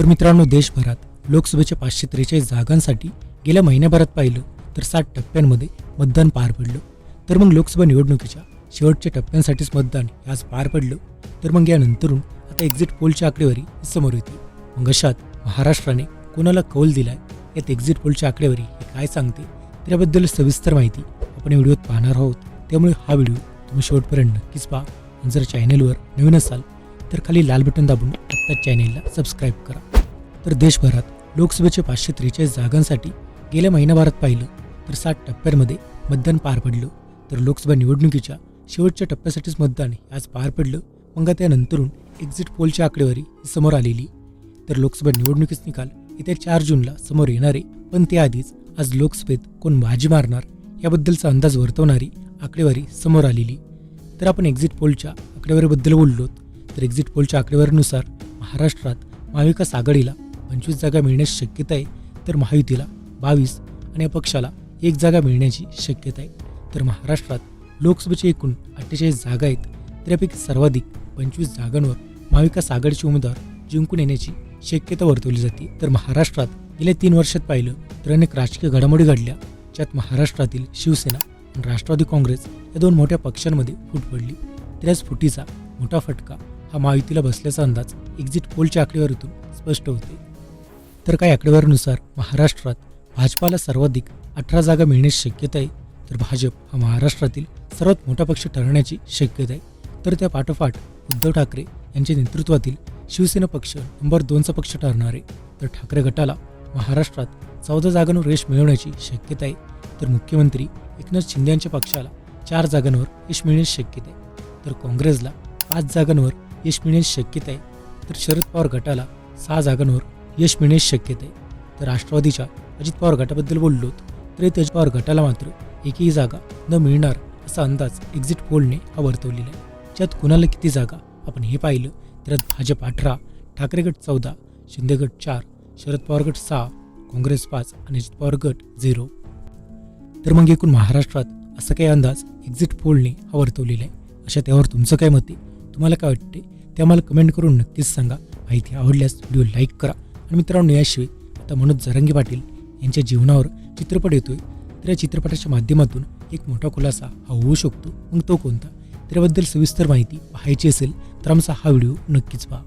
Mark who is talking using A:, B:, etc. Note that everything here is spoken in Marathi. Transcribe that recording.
A: तर मित्रांनो देशभरात लोकसभेच्या पाचशे त्रेचाळीस जागांसाठी गेल्या महिन्याभरात पाहिलं तर सात टप्प्यांमध्ये मतदान पार पडलं. तर मग लोकसभा निवडणुकीच्या शेवटच्या टप्प्यांसाठीच मतदान आज पार पडलं. तर मग यानंतरून आता एक्झिट पोलच्या आकडेवारी समोर येते मग अशात महाराष्ट्राने कोणाला कौल दिलाय? यात एक्झिट पोलच्या आकडेवारी हे काय सांगते? त्याबद्दल सविस्तर माहिती आपण व्हिडिओत पाहणार आहोत. त्यामुळे हा व्हिडिओ तुम्ही शेवटपर्यंत नक्कीच पहा. जर चॅनेलवर नवीन असाल तर खाली लाल बटन दाबून आत्ताच चॅनेलला सबस्क्राईब करा. तर देशभरात लोकसभेच्या पाचशे त्रेचाळीस जागांसाठी गेल्या महिनाभरात पाहिलं तर सात टप्प्यांमध्ये मतदान पार पडलं. तर लोकसभा निवडणुकीच्या शेवटच्या टप्प्यासाठीच मतदान हे आज पार पडलं. मग त्यानंतरून एक्झिट पोलची आकडेवारी समोर आलेली. तर लोकसभा निवडणुकीच निकाल येत्या चार जूनला समोर येणारे. पण त्याआधीच आज लोकसभेत कोण बाजी मारणार याबद्दलचा अंदाज वर्तवणारी आकडेवारी समोर आलेली. तर आपण एक्झिट पोलच्या आकडेवारीबद्दल बोललो तर एक्झिट पोलच्या आकडेवारीनुसार महाराष्ट्रात महाविकास आघाडीला पंचवीस जागा मिळण्याची शक्यता आहे तर महायुतीला बावीस आणि या पक्षाला एक जागा मिळण्याची शक्यता आहे. तर महाराष्ट्रात लोकसभेचे एकूण अठ्ठेचाळीस जागा आहेत तर यापैकी सर्वाधिक पंचवीस जागांवर महाविकास आघाडीचे उमेदवार जिंकून येण्याची शक्यता वर्तवली जाते. तर महाराष्ट्रात गेल्या तीन वर्षात पाहिलं तर अनेक राजकीय घडामोडी घडल्या ज्यात महाराष्ट्रातील शिवसेना आणि राष्ट्रवादी काँग्रेस या दोन मोठ्या पक्षांमध्ये फूट पडली. तर याच फुटीचा मोठा फटका हा महायुतीला बसल्याचा अंदाज एक्झिट पोलच्या आकडेवारीतून स्पष्ट होते. तर काही आकडेवारीनुसार महाराष्ट्रात भाजपाला सर्वाधिक अठरा जागा मिळण्याची शक्यता आहे तर भाजप हा महाराष्ट्रातील सर्वात मोठा पक्ष ठरण्याची शक्यता आहे. तर त्या पाठोपाठ उद्धव ठाकरे यांच्या नेतृत्वातील शिवसेना पक्ष नंबर दोनचा पक्ष ठरणार आहे. तर ठाकरे गटाला महाराष्ट्रात चौदा जागांवर यश मिळवण्याची शक्यता आहे. तर मुख्यमंत्री एकनाथ शिंदे यांच्या पक्षाला चार जागांवर यश मिळण्याची शक्यता आहे. तर काँग्रेसला पाच जागांवर यश मिळण्याची शक्यता आहे. तर शरद पवार गटाला सहा जागांवर यश मिळण्याची शक्यता आहे तर राष्ट्रवादीच्या अजित पवार गटाबद्दल बोललो तर इथे पवार गटाला मात्र एकही जागा न मिळणार असा अंदाज एक्झिट पोलने हा वर्तवलेला आहे. ज्यात कुणाला किती जागा आपण हे पाहिलं त्यात भाजप अठरा ठाकरे गट चौदा शिंदेगट चार शरद पवार गट सहा काँग्रेस पाच आणि अजित पवार गट झिरो. तर मग एकूण महाराष्ट्रात असा काही अंदाज एक्झिट पोलने हा वर्तवलेला आहे. अशा त्यावर तुमचं काय मत आहे? तुम्हाला काय वाटते ते आम्हाला कमेंट करून नक्कीच सांगा. माहिती आवडल्यास व्हिडिओ लाईक करा. आणि मित्रांनो याशिवाय आता मनोज जरंगी पाटील यांच्या जीवनावर चित्रपट येतोय तर या चित्रपटाच्या माध्यमातून एक मोठा खुलासा हा होऊ शकतो. मग तो कोणता? त्याबद्दल सविस्तर माहिती पाहायची असेल तर आमचा हा व्हिडिओ नक्कीच पहा.